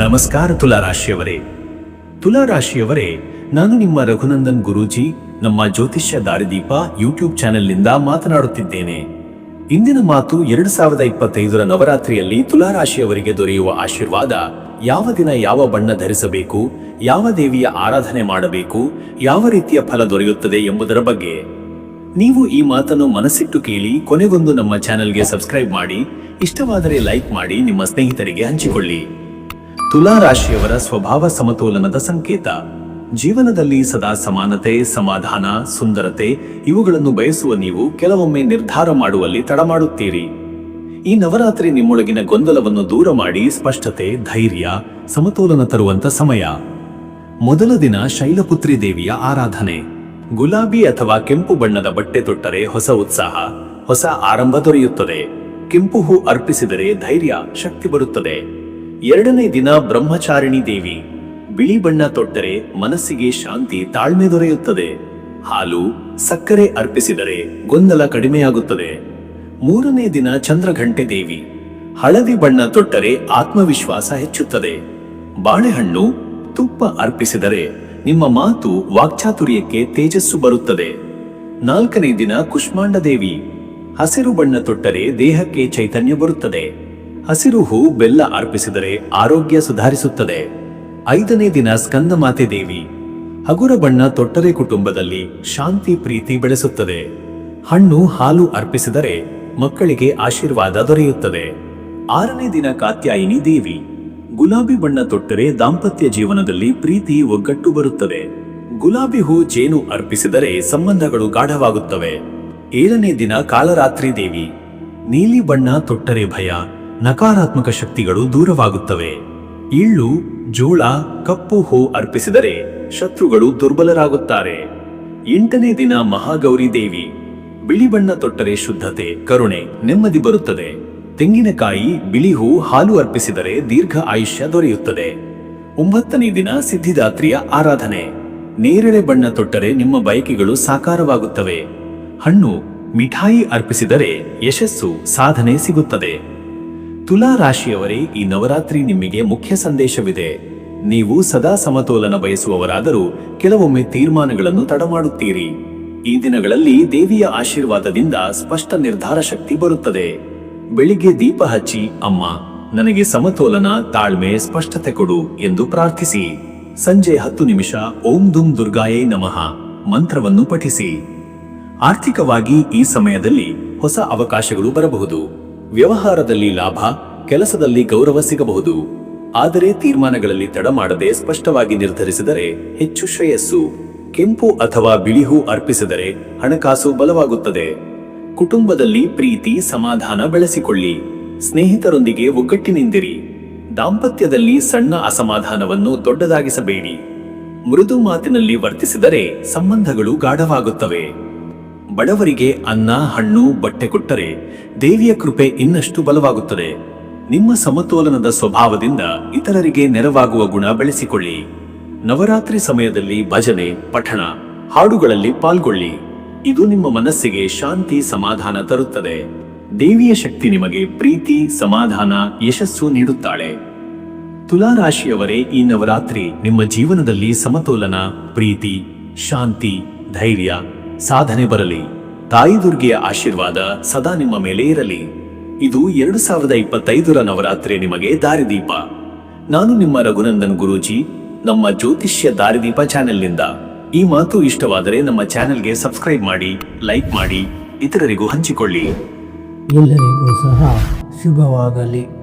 ನಮಸ್ಕಾರ ತುಲಾರಾಶಿಯವರೇ. ತುಲಾರಾಶಿಯವರೇ, ನಾನು ನಿಮ್ಮ ರಘುನಂದನ್ ಗುರೂಜಿ, ನಮ್ಮ ಜ್ಯೋತಿಷ್ಯ ದಾರಿದೀಪ ಯೂಟ್ಯೂಬ್ ಚಾನೆಲ್ನಿಂದ ಮಾತನಾಡುತ್ತಿದ್ದೇನೆ. ಇಂದಿನ ಮಾತು ಎರಡು ಸಾವಿರದ ಇಪ್ಪತ್ತೈದರ ನವರಾತ್ರಿಯಲ್ಲಿ ತುಲಾರಾಶಿಯವರಿಗೆ ದೊರೆಯುವ ಆಶೀರ್ವಾದ, ಯಾವ ದಿನ ಯಾವ ಬಣ್ಣ ಧರಿಸಬೇಕು, ಯಾವ ದೇವಿಯ ಆರಾಧನೆ ಮಾಡಬೇಕು, ಯಾವ ರೀತಿಯ ಫಲ ದೊರೆಯುತ್ತದೆ ಎಂಬುದರ ಬಗ್ಗೆ. ನೀವು ಈ ಮಾತನ್ನು ಮನಸ್ಸಿಟ್ಟು ಕೇಳಿ, ಕೊನೆಗೊಂದು ನಮ್ಮ ಚಾನೆಲ್ಗೆ ಸಬ್ಸ್ಕ್ರೈಬ್ ಮಾಡಿ, ಇಷ್ಟವಾದರೆ ಲೈಕ್ ಮಾಡಿ, ನಿಮ್ಮ ಸ್ನೇಹಿತರಿಗೆ ಹಂಚಿಕೊಳ್ಳಿ. ತುಲಾ ರಾಶಿಯವರ ಸ್ವಭಾವ ಸಮತೋಲನದ ಸಂಕೇತ. ಜೀವನದಲ್ಲಿ ಸದಾ ಸಮಾನತೆ, ಸಮಾಧಾನ, ಸುಂದರತೆ ಇವುಗಳನ್ನು ಬಯಸುವ ನೀವು ಕೆಲವೊಮ್ಮೆ ನಿರ್ಧಾರ ಮಾಡುವಲ್ಲಿ ತಡ ಮಾಡುತ್ತೀರಿ ಈ ನವರಾತ್ರಿ ನಿಮ್ಮೊಳಗಿನ ಗೊಂದಲವನ್ನು ದೂರ ಮಾಡಿ ಸ್ಪಷ್ಟತೆ, ಧೈರ್ಯ, ಸಮತೋಲನ ತರುವಂತ ಸಮಯ. ಮೊದಲ ದಿನ ಶೈಲಪುತ್ರಿ ದೇವಿಯ ಆರಾಧನೆ. ಗುಲಾಬಿ ಅಥವಾ ಕೆಂಪು ಬಣ್ಣದ ಬಟ್ಟೆ ತೊಟ್ಟರೆ ಹೊಸ ಉತ್ಸಾಹ, ಹೊಸ ಆರಂಭ ದೊರೆಯುತ್ತದೆ. ಕೆಂಪು ಹೂ ಅರ್ಪಿಸಿದರೆ ಧೈರ್ಯ, ಶಕ್ತಿ ಬರುತ್ತದೆ. ಎರಡನೇ ದಿನ ಬ್ರಹ್ಮಚಾರಿಣಿ ದೇವಿ, ಬಿಳಿ ಬಣ್ಣ ತೊಟ್ಟರೆ ಮನಸ್ಸಿಗೆ ಶಾಂತಿ ತಾಳ್ಮೆ ದೊರೆಯುತ್ತದೆ. ಹಾಲು ಸಕ್ಕರೆ ಅರ್ಪಿಸಿದರೆ ಗೊಂದಲ ಕಡಿಮೆಯಾಗುತ್ತದೆ. ಮೂರನೇ ದಿನ ಚಂದ್ರಘಂಟೆ ದೇವಿ, ಹಳದಿ ಬಣ್ಣ ತೊಟ್ಟರೆ ಆತ್ಮವಿಶ್ವಾಸ ಹೆಚ್ಚುತ್ತದೆ. ಬಾಳೆಹಣ್ಣು ತುಪ್ಪ ಅರ್ಪಿಸಿದರೆ ನಿಮ್ಮ ಮಾತು ವಾಕ್ಚಾತುರ್ಯಕ್ಕೆ ತೇಜಸ್ಸು ಬರುತ್ತದೆ. ನಾಲ್ಕನೇ ದಿನ ಕುಷ್ಮಾಂಡ ದೇವಿ, ಹಸಿರು ಬಣ್ಣ ತೊಟ್ಟರೆ ದೇಹಕ್ಕೆ ಚೈತನ್ಯ ಬರುತ್ತದೆ. ಹಸಿರು ಹೂ ಬೆಲ್ಲ ಅರ್ಪಿಸಿದರೆ ಆರೋಗ್ಯ ಸುಧಾರಿಸುತ್ತದೆ. ಐದನೇ ದಿನ ಸ್ಕಂದಮಾತೆ ದೇವಿ. ಹಗುರ ಬಣ್ಣ ತೊಟ್ಟರೆ ಕುಟುಂಬದಲ್ಲಿ ಶಾಂತಿ ಪ್ರೀತಿ ಬೆಳೆಸುತ್ತದೆ. ಹಣ್ಣು ಹಾಲು ಅರ್ಪಿಸಿದರೆ ಮಕ್ಕಳಿಗೆ ಆಶೀರ್ವಾದ ದೊರೆಯುತ್ತದೆ. ಆರನೇ ದಿನ ಕಾತ್ಯಾಯಿನಿ ದೇವಿ. ಗುಲಾಬಿ ಬಣ್ಣ ತೊಟ್ಟರೆ ದಾಂಪತ್ಯ ಜೀವನದಲ್ಲಿ ಪ್ರೀತಿ ಒಗ್ಗಟ್ಟು ಬರುತ್ತದೆ. ಗುಲಾಬಿ ಹೂ ಜೇನು ಅರ್ಪಿಸಿದರೆ ಸಂಬಂಧಗಳು ಗಾಢವಾಗುತ್ತವೆ. ಏಳನೇ ದಿನ ಕಾಲರಾತ್ರಿ ದೇವಿ. ನೀಲಿ ಬಣ್ಣ ತೊಟ್ಟರೆ ಭಯ. ನಕಾರಾತ್ಮಕ ಶಕ್ತಿಗಳು ದೂರವಾಗುತ್ತವೆ. ಇಳ್ಳು, ಜೋಳ, ಕಪ್ಪು ಹೂ ಅರ್ಪಿಸಿದರೆ ಶತ್ರುಗಳು ದುರ್ಬಲರಾಗುತ್ತಾರೆ. ಎಂಟನೇ ದಿನ ಮಹಾಗೌರಿ ದೇವಿ. ಬಿಳಿ ಬಣ್ಣ ತೊಟ್ಟರೆ ಶುದ್ಧತೆ, ಕರುಣೆ, ನೆಮ್ಮದಿ ಬರುತ್ತದೆ. ತೆಂಗಿನಕಾಯಿ, ಬಿಳಿ ಹೂ ಹಾಲು ಅರ್ಪಿಸಿದರೆ ದೀರ್ಘ ಆಯುಷ್ಯ ದೊರೆಯುತ್ತದೆ. ಒಂಬತ್ತನೇ ದಿನ ಸಿದ್ಧಿದಾತ್ರಿಯ ಆರಾಧನೆ. ನೇರಳೆ ಬಣ್ಣ ತೊಟ್ಟರೆ ನಿಮ್ಮ ಬಯಕೆಗಳು ಸಾಕಾರವಾಗುತ್ತವೆ. ಹಣ್ಣು, ಮಿಠಾಯಿ ಅರ್ಪಿಸಿದರೆ ಯಶಸ್ಸು, ಸಾಧನೆ ಸಿಗುತ್ತದೆ. ತುಲಾ ರಾಶಿಯವರೇ, ಈ ನವರಾತ್ರಿ ನಿಮಗೆ ಮುಖ್ಯ ಸಂದೇಶವಿದೆ. ನೀವು ಸದಾ ಸಮತೋಲನ ಬಯಸುವವರಾದರೂ ಕೆಲವೊಮ್ಮೆ ತೀರ್ಮಾನಗಳನ್ನು ತಡಮಾಡುತ್ತೀರಿ. ಈ ದಿನಗಳಲ್ಲಿ ದೇವಿಯ ಆಶೀರ್ವಾದದಿಂದ ಸ್ಪಷ್ಟ ನಿರ್ಧಾರ ಶಕ್ತಿ ಬರುತ್ತದೆ. ಬೆಳಿಗ್ಗೆ ದೀಪ ಹಚ್ಚಿ, ಅಮ್ಮ, ನನಗೆ ಸಮತೋಲನ, ತಾಳ್ಮೆ, ಸ್ಪಷ್ಟತೆ ಕೊಡು ಎಂದು ಪ್ರಾರ್ಥಿಸಿ. ಸಂಜೆ ಹತ್ತು ನಿಮಿಷ, ಓಂ ದುಂ ದುರ್ಗಾಯೇ ನಮಃ, ಮಂತ್ರವನ್ನು ಪಠಿಸಿ. ಆರ್ಥಿಕವಾಗಿ ಈ ಸಮಯದಲ್ಲಿ ಹೊಸ ಅವಕಾಶಗಳು ಬರಬಹುದು. ವ್ಯವಹಾರದಲ್ಲಿ ಲಾಭ, ಕೆಲಸದಲ್ಲಿ ಗೌರವ ಸಿಗಬಹುದು. ಆದರೆ ತೀರ್ಮಾನಗಳಲ್ಲಿ ತಡ ಮಾಡದೆ ಸ್ಪಷ್ಟವಾಗಿ ನಿರ್ಧರಿಸಿದರೆ ಹೆಚ್ಚು ಶ್ರೇಯಸ್ಸು, ಕೆಂಪು ಅಥವಾ ಬಿಳಿ ಹೂ ಅರ್ಪಿಸಿದರೆ ಹಣಕಾಸು ಬಲವಾಗುತ್ತದೆ. ಕುಟುಂಬದಲ್ಲಿ ಪ್ರೀತಿ, ಸಮಾಧಾನ ಬೆಳೆಸಿಕೊಳ್ಳಿ. ಸ್ನೇಹಿತರೊಂದಿಗೆ ಒಗ್ಗಟ್ಟಿನಿಂದಿರಿ. ದಾಂಪತ್ಯದಲ್ಲಿ ಸಣ್ಣ ಅಸಮಾಧಾನವನ್ನು ದೊಡ್ಡದಾಗಿಸಬೇಡಿ. ಮೃದು ಮಾತಿನಲ್ಲಿ ವರ್ತಿಸಿದರೆ ಸಂಬಂಧಗಳು ಗಾಢವಾಗುತ್ತವೆ. ಬಡವರಿಗೆ ಅನ್ನ, ಹಣ್ಣು, ಬಟ್ಟೆ ಕೊಟ್ಟರೆ ದೇವಿಯ ಕೃಪೆ ಇನ್ನಷ್ಟು ಬಲವಾಗುತ್ತದೆ. ನಿಮ್ಮ ಸಮತೋಲನದ ಸ್ವಭಾವದಿಂದ ಇತರರಿಗೆ ನೆರವಾಗುವ ಗುಣ ಬೆಳೆಸಿಕೊಳ್ಳಿ. ನವರಾತ್ರಿ ಸಮಯದಲ್ಲಿ ಭಜನೆ, ಪಠಣ, ಹಾಡುಗಳಲ್ಲಿ ಪಾಲ್ಗೊಳ್ಳಿ. ಇದು ನಿಮ್ಮ ಮನಸ್ಸಿಗೆ ಶಾಂತಿ ಸಮಾಧಾನ ತರುತ್ತದೆ. ದೇವಿಯ ಶಕ್ತಿ ನಿಮಗೆ ಪ್ರೀತಿ, ಸಮಾಧಾನ, ಯಶಸ್ಸು ನೀಡುತ್ತಾಳೆ. ತುಲಾ ರಾಶಿಯವರೇ ಈ ನವರಾತ್ರಿ ನಿಮ್ಮ ಜೀವನದಲ್ಲಿ ಸಮತೋಲನ, ಪ್ರೀತಿ, ಶಾಂತಿ, ಧೈರ್ಯ ಸಾಧನೆ ಬರಲಿ. ತಾಯಿ ದುರ್ಗೆಯ ಆಶೀರ್ವಾದ ಸದಾ ನಿಮ್ಮ ಮೇಲೆ ಇರಲಿ. ಇದು ಎರಡು ಸಾವಿರದ ಇಪ್ಪತ್ತೈದರ ನವರಾತ್ರಿ ನಿಮಗೆ ದಾರಿದೀಪ. ನಾನು ನಿಮ್ಮ ರಘುನಂದನ್ ಗುರೂಜಿ, ನಮ್ಮ ಜ್ಯೋತಿಷ್ಯ ದಾರಿದೀಪ ಚಾನೆಲ್ನಿಂದ. ಈ ಮಾತು ಇಷ್ಟವಾದರೆ ನಮ್ಮ ಚಾನೆಲ್ಗೆ ಸಬ್ಸ್ಕ್ರೈಬ್ ಮಾಡಿ, ಲೈಕ್ ಮಾಡಿ, ಇತರರಿಗೂ ಹಂಚಿಕೊಳ್ಳಿ. ಎಲ್ಲರಿಗೂ ಸಹ ಶುಭವಾಗಲಿ.